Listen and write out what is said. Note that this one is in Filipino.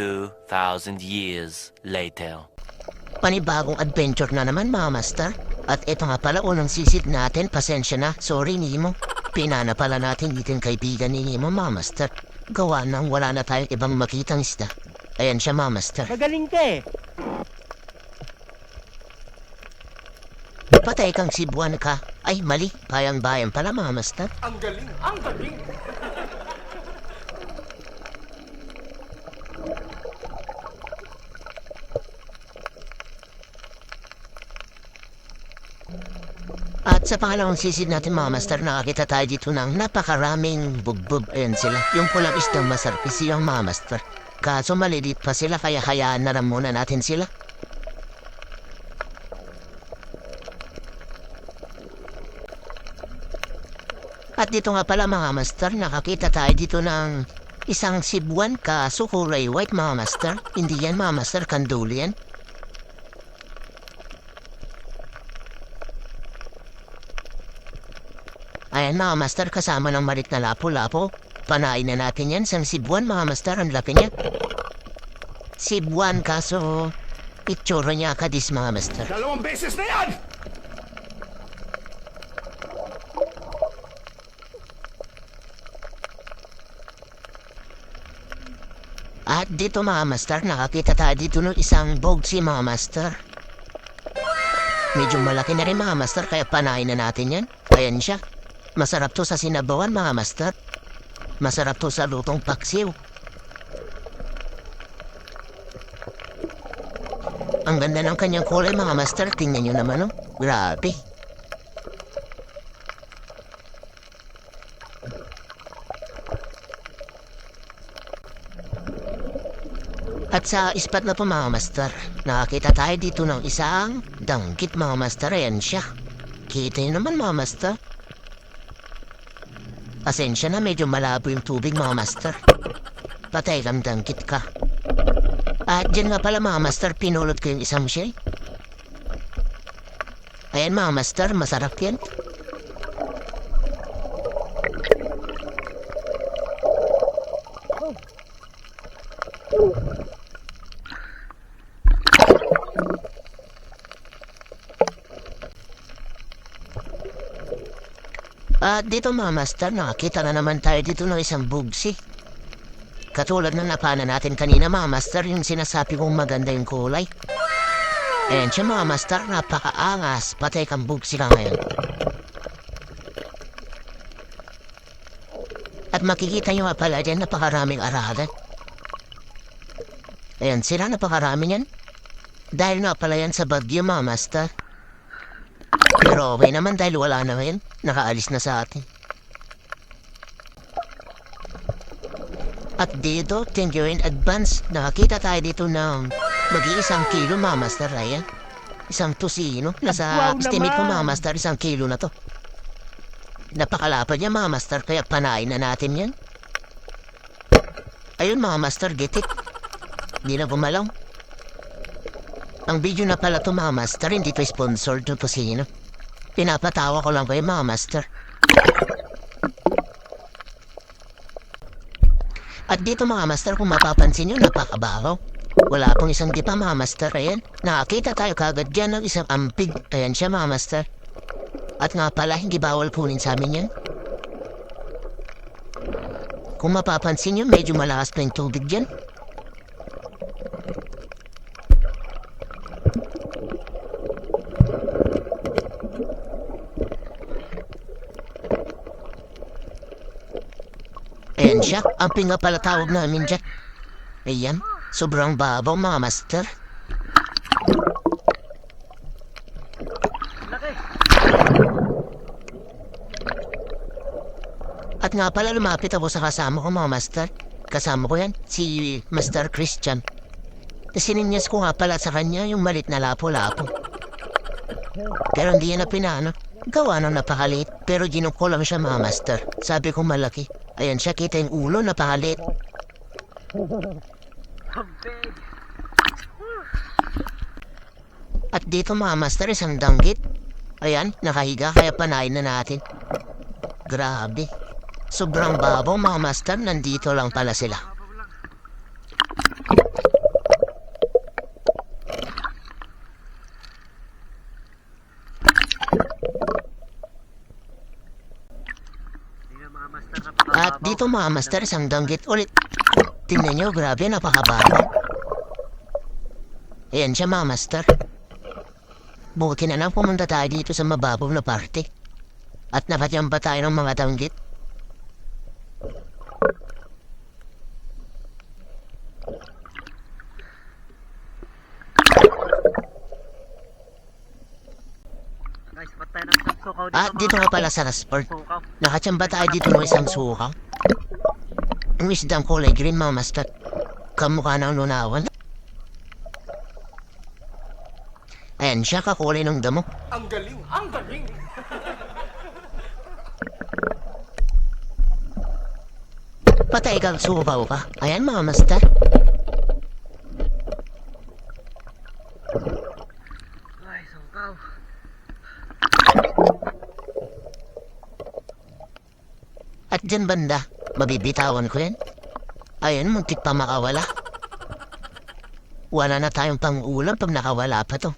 2,000 years later. Panibagong adventure na naman mga master. At ito nga pala unang sisid natin. Pasensya na. Sorry Nemo. Pinana pala natin itin kaibigan ni Nemo mga master. Gawa nang wala na tayong ibang makitang isda. Ayan siya mga master. Magaling ka eh. Patay kang sibuan ka. Ay mali. Bayang-bayan pala mga master. Ang galing, ang galing. At sa pangalawang sisid natin mga master, nakakita tayo dito ng napakaraming bugbog. Ayan sila. Yung pulang isdang masarap yung mga master. Kaso malilit pa sila kaya hayaan na lang muna natin sila. At dito nga pala mga master, nakakita tayo dito ng isang sibuan kaso kulay white mga master. Hindi yan mga master, kanduli Ayan mga master, kasama ng malit na lapo-lapo. Panain na natin yan sa Cebuan mga master, ang laki niya. Cebuan kaso itsura niya kadis mga master. Dalawang beses na yan! At dito mga master, nakakita tayo dito ng isang bogsi mga master. Medyo malaki na rin mga master, kaya panain na natin yan. Ayan siya. Masarap to sa sinabawan mga master. Masarap to sa lutong paksiw. Ang ganda ng kanyang kulay mga master. Tingnan nyo naman oh. Grabe. At sa ispat na po mga master, nakakita tayo dito ng isang danggit mga master. Ayan siya. Kita naman mga master. Pasensya na medyo malabo yung tubig mga master. Patay lang danggit ka. At dyan nga pala mga master, pinulot ko yung isang shell. Ayan mga master, masarap yan. At dito mga master, nakakita na naman tayo dito ng isang bugsi. Katulad ng napana natin kanina mga master, yung sinasabi kong maganda yung kulay. Ayan siya mga master, napakaangas. Patay kang bugsi ka ngayon. At makikita nyo nga pala dyan napakaraming aralan. Ayan sila, napakarami yan. Dahil nga pala yan sa bagyo mga master. Pero okay naman dahil wala na ngayon. Nakaalis na sa atin. At dito, thank you in advance. Nakakita tayo dito ng mag-iisang kilo mga master Ryan. Isang tusino. Nasa Wow estimate ko naman! mga master, isang kilo na to. Napakalapad niya mga master, kaya panain na natin yan. Ayun mga master, get it. Di na gumalaw. Ang video na pala to mga master, hindi to sponsored to Pusino. Pinapatawa ko lang kayo mga master. At dito mga master, kung mapapansin nyo, napakabaho. Wala pong isang dipa mga master, ayan. Nakakita tayo kagad dyan ng isang ampig. Ayan siya mga master. At nga pala, hindi bawal kunin sa amin yan. Kung mapapansin nyo, medyo malakas pa yung tubig dyan. Ayan siya, ang pinga pala tawag namin dyan. Ayan, sobrang babaw mga master. At nga pala lumapit ako sa kasama ko mga master. Kasama ko yan, si Master Christian. Sininyas ko nga pala sa kanya yung malit na lapo-lapo. Pero hindi yan na pinano. Gawa ng napakalit, pero ginok ko lang siya mga master. Sabi ko malaki. Ayan siya, kita yung ulo, napakalit. At dito mga master, isang danggit. Ayan, nakahiga, kaya panayin na natin. Grabe. Sobrang babaw mga master, nandito lang pala sila. At dito mga master, isang danggit ulit. Tingnan nyo, grabe, napakabago. Ayan siya mga master. Buti na lang pumunta tayo dito sa mababaw na parte. At napatyan pa tayo ng mga danggit. Sukaw. At dito nga pala sa Rasport. Sukaw. Nakachamba tayo dito ng isang suka. Green mga master. Kamukha ng lunawan. Ayan siya kakulay ng damo. Ang galing! Ang galing! Patay kang sukaw ka. Ayan mga master. Ay, sukaw. At dyan banda, mabibitawan ko yan. Ayan, muntik pa makawala. Wala na tayong pang-ulam pag nakawala pa to.